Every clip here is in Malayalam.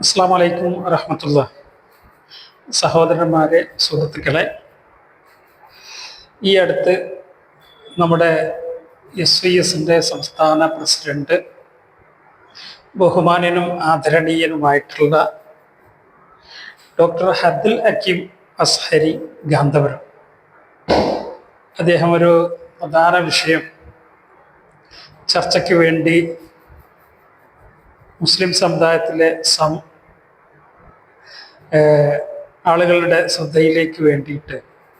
അസ്സാം വലൈക്കും വറഹമത്തുള്ള സഹോദരന്മാരെ സുഹൃത്തുക്കളെ ഈ അടുത്ത് നമ്മുടെ എസ് വി എസിന്റെ സംസ്ഥാന പ്രസിഡന്റ് ബഹുമാനനും ആദരണീയനുമായിട്ടുള്ള ഡോക്ടർ ഹദ്ദുൽ അക്കീം അസ്ഹരി ഗാന്ധപുരം അദ്ദേഹം ഒരു പ്രധാന വിഷയം ചർച്ചയ്ക്ക് വേണ്ടി മുസ്ലിം സമുദായത്തിലെ സം ആളുകളുടെ ശ്രദ്ധയിലേക്ക് വേണ്ടിയിട്ട്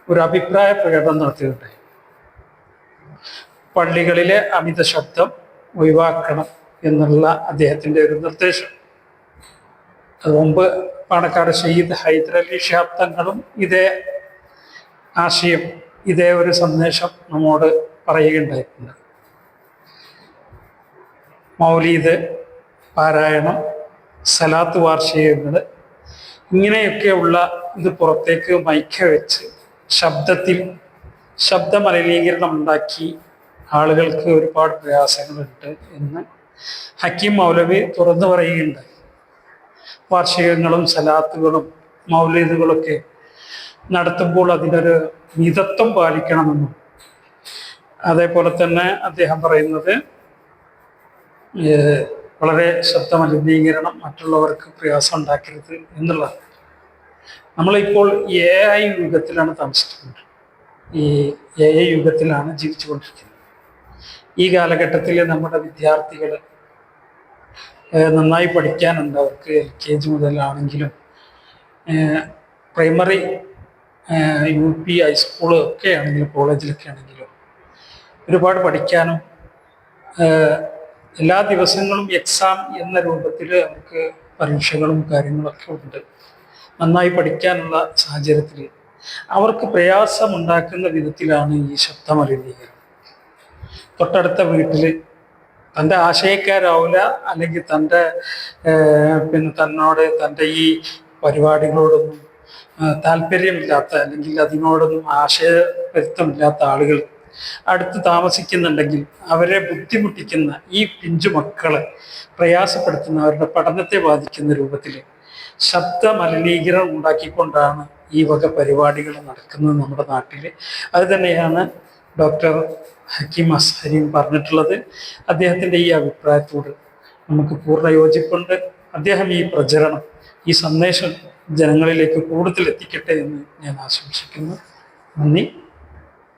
ഒരു അഭിപ്രായ പ്രകടനം നടത്തിയിട്ടുണ്ടായി പള്ളികളിലെ അമിത ശബ്ദം ഒഴിവാക്കണം എന്നുള്ള അദ്ദേഹത്തിന്റെ ഒരു നിർദ്ദേശം. അത് മുമ്പ് പാണക്കാട് ഷഹീദ് ഹൈദരലി ഷിഹാബ് ഇതേ ആശയം ഇതേ ഒരു സന്ദേശം നമ്മോട് പറയുകയുണ്ടായിട്ടുണ്ട്. മൗലീദ് പാരായണം സലാത്ത് വാർഷികങ്ങൾ ഇങ്ങനെയൊക്കെയുള്ള ഇത് പുറത്തേക്ക് മൈക്ക വെച്ച് ശബ്ദത്തിൽ ശബ്ദ മലിനീകരണം ഉണ്ടാക്കി ആളുകൾക്ക് ഒരുപാട് പ്രയാസങ്ങളുണ്ട് എന്ന് ഹക്കീം മൗലവി തുറന്നു പറയുകയുണ്ട്. വാർഷികങ്ങളും സലാത്തുകളും മൗലീദുകളൊക്കെ നടത്തുമ്പോൾ അതിനൊരു മിതത്വം പാലിക്കണമെന്നും അതേപോലെ തന്നെ അദ്ദേഹം പറയുന്നത് ഏഹ് ശബ്ദ മലിനീകരണം മറ്റുള്ളവർക്ക് പ്രയാസം ഉണ്ടാക്കരുത് എന്നുള്ളത് നമ്മളിപ്പോൾ എ ഐ യുഗത്തിലാണ് താമസിക്കുന്നത്. ഈ എ ഐ യുഗത്തിലാണ് ജീവിച്ചുകൊണ്ടിരിക്കുന്നത്. ഈ കാലഘട്ടത്തിൽ നമ്മുടെ വിദ്യാർത്ഥികൾ നന്നായി പഠിക്കാനുണ്ട്. അവർക്ക് L K G മുതലാണെങ്കിലും primary U P high school ഒക്കെ ആണെങ്കിലും കോളേജിലൊക്കെ ആണെങ്കിലും ഒരുപാട് പഠിക്കാനും എല്ലാ ദിവസങ്ങളും എക്സാം എന്ന രൂപത്തിൽ അവർക്ക് പരീക്ഷകളും കാര്യങ്ങളൊക്കെ ഉണ്ട്. നന്നായി പഠിക്കാനുള്ള സാഹചര്യത്തിൽ അവർക്ക് പ്രയാസമുണ്ടാക്കുന്ന വിധത്തിലാണ് ഈ ശബ്ദമലിനീകരണം. തൊട്ടടുത്ത വീട്ടിൽ തന്റെ ആശയക്കാരാവില്ല അല്ലെങ്കിൽ തന്റെ പിന്നെ തന്നോട് തന്റെ ഈ പരിപാടികളോടൊന്നും താല്പര്യമില്ലാത്ത അല്ലെങ്കിൽ അതിനോടൊന്നും ആശയപരിത്തമില്ലാത്ത ആളുകൾ അടുത്ത് താമസിക്കുന്നുണ്ടെങ്കിൽ അവരെ ബുദ്ധിമുട്ടിക്കുന്ന ഈ പിഞ്ചു മക്കളെ പ്രയാസപ്പെടുത്തുന്ന അവരുടെ പഠനത്തെ ബാധിക്കുന്ന രൂപത്തിൽ ശബ്ദ മലിനീകരണം ഉണ്ടാക്കിക്കൊണ്ടാണ് ഈ വക പരിപാടികൾ നടക്കുന്നത് നമ്മുടെ നാട്ടിൽ. അത് തന്നെയാണ് ഡോക്ടർ ഹക്കീം അസ്ഹരിയും പറഞ്ഞിട്ടുള്ളത്. അദ്ദേഹത്തിന്റെ ഈ അഭിപ്രായത്തോട് നമുക്ക് പൂർണ യോജിപ്പുണ്ട് അദ്ദേഹം ഈ പ്രചരണം ഈ സന്ദേശം ജനങ്ങളിലേക്ക് കൂടുതൽ എത്തിക്കട്ടെ എന്ന് ഞാൻ ആശംസിക്കുന്നു. നന്ദി.